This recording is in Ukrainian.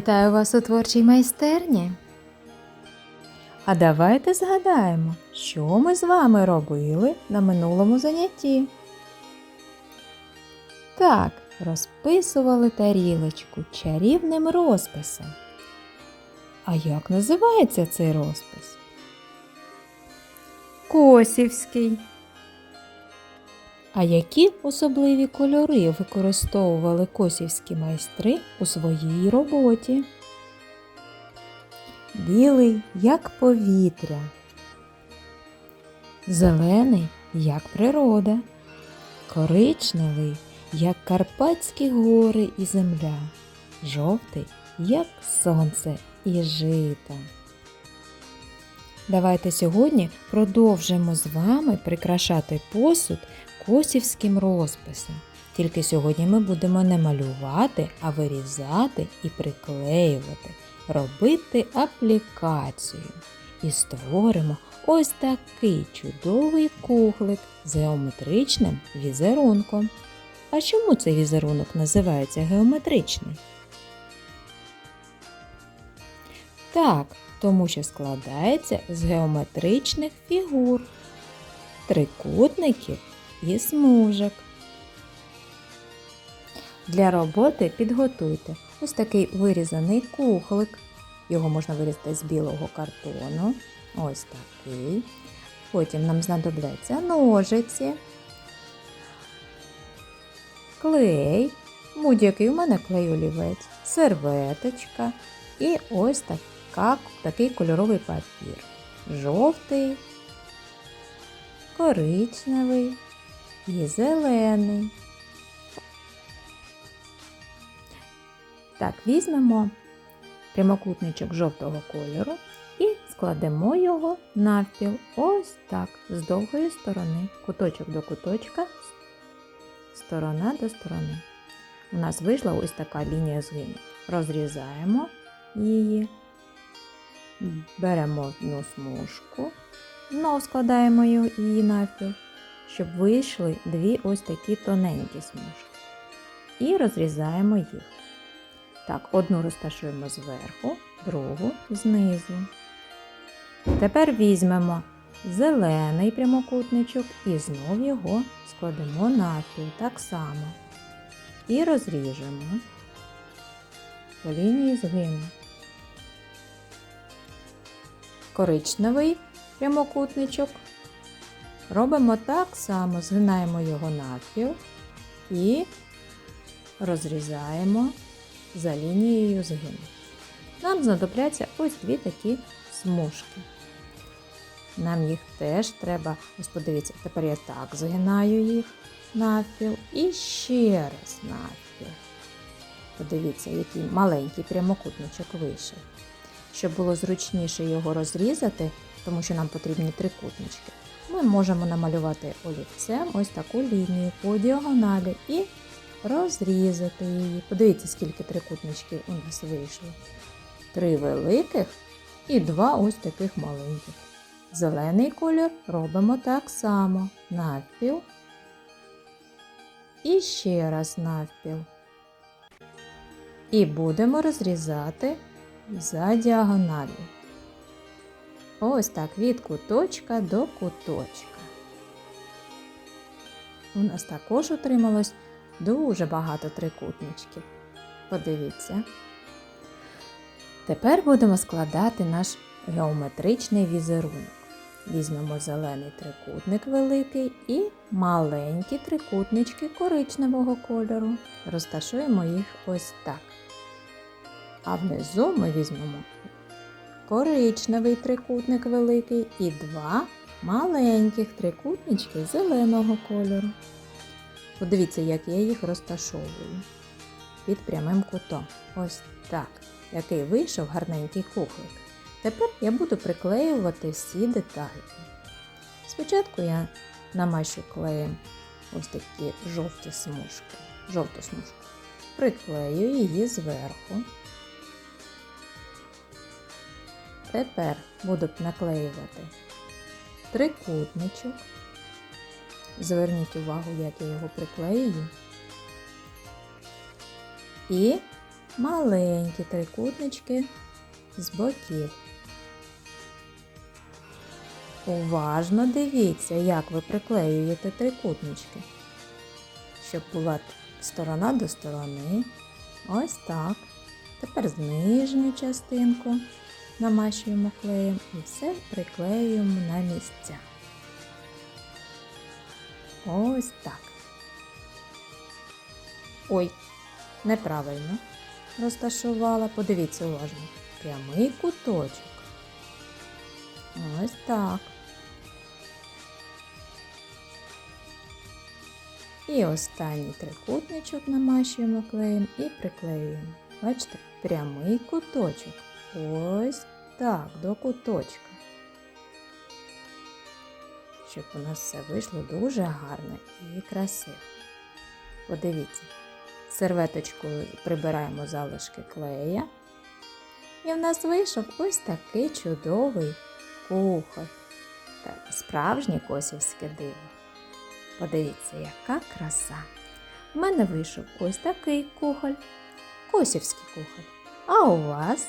Вітаю вас у творчій майстерні. А давайте згадаємо, що ми з вами робили на минулому занятті. Так, розписували тарілочку чарівним розписом. А як називається цей розпис? Косівський. А які особливі кольори використовували косівські майстри у своїй роботі? Білий, як повітря, зелений, як природа, коричневий, як Карпатські гори і земля, жовтий, як сонце і жито. Давайте сьогодні продовжимо з вами прикрашати посуд косівським розписом. Тільки сьогодні ми будемо не малювати, а вирізати і приклеювати, робити аплікацію. І створимо ось такий чудовий кухлик з геометричним візерунком. А чому цей візерунок називається геометричний? Так, тому що складається з геометричних фігур, трикутників і смужок. Для роботи підготуйте ось такий вирізаний кухлик. Його можна вирізати з білого картону. Ось такий. Потім нам знадобляться ножиці, клей, будь-який у мене клей олівець, серветочка і ось така, такий кольоровий папір. Жовтий, коричневий і зелений. Так, візьмемо прямокутничок жовтого кольору і складемо його навпіл ось так, з довгої сторони, куточок до куточка, сторона до сторони. У нас вийшла ось така лінія згину. Розрізаємо її, беремо одну смужку, знов складаємо її навпіл, щоб вийшли дві ось такі тоненькі смужки. І розрізаємо їх. Так, одну розташуємо зверху, другу знизу. Тепер візьмемо зелений прямокутничок і знов його складемо навпіл так само. І розріжемо по лінії згину. Коричневий прямокутничок робимо так само, згинаємо його навпіл і розрізаємо за лінією згину. Нам знадобляться ось дві такі смужки. Нам їх теж треба, ось подивіться, тепер я так згинаю їх навпіл і ще раз навпіл. Подивіться, який маленький прямокутничок вийшов. Щоб було зручніше його розрізати, тому що нам потрібні трикутнички, ми можемо намалювати олівцем ось таку лінію по діагоналі і розрізати її. Подивіться, скільки трикутничків у нас вийшло. Три великих і два ось таких маленьких. Зелений колір робимо так само. Навпіл. І ще раз навпіл. І будемо розрізати за діагоналю. Ось так від куточка до куточка. У нас також отрималось дуже багато трикутничків. Подивіться. Тепер будемо складати наш геометричний візерунок. Візьмемо зелений трикутник великий і маленькі трикутнички коричневого кольору. Розташуємо їх ось так. А внизу ми візьмемо коричневий трикутник великий і два маленьких трикутнички зеленого кольору. Подивіться, як я їх розташовую під прямим кутом. Ось так. Який вийшов гарненький кухлик. Тепер я буду приклеювати всі деталі. Спочатку я намащу клеєм ось такі жовті смужки, жовту смужку. Приклею її зверху. Тепер буду наклеювати трикутничок. Зверніть увагу, як я його приклеюю. І маленькі трикутнички з боків. Уважно дивіться, як ви приклеюєте трикутнички, щоб була сторона до сторони. Ось так. Тепер з нижню частинку намащуємо клеєм і все приклеюємо на місця. Ось так. Ой, неправильно розташувала. Подивіться уважно. Прямий куточок. Ось так. І останній трикутничок намащуємо клеєм і приклеюємо. Бачите, прямий куточок. Ось так, до куточка. Щоб у нас все вийшло дуже гарно і красиво. Подивіться, серветочкою прибираємо залишки клея. І в нас вийшов ось такий чудовий кухоль. Так, справжнє косівське диво. Подивіться, яка краса. У мене вийшов ось такий кухоль, косівський кухоль. А у вас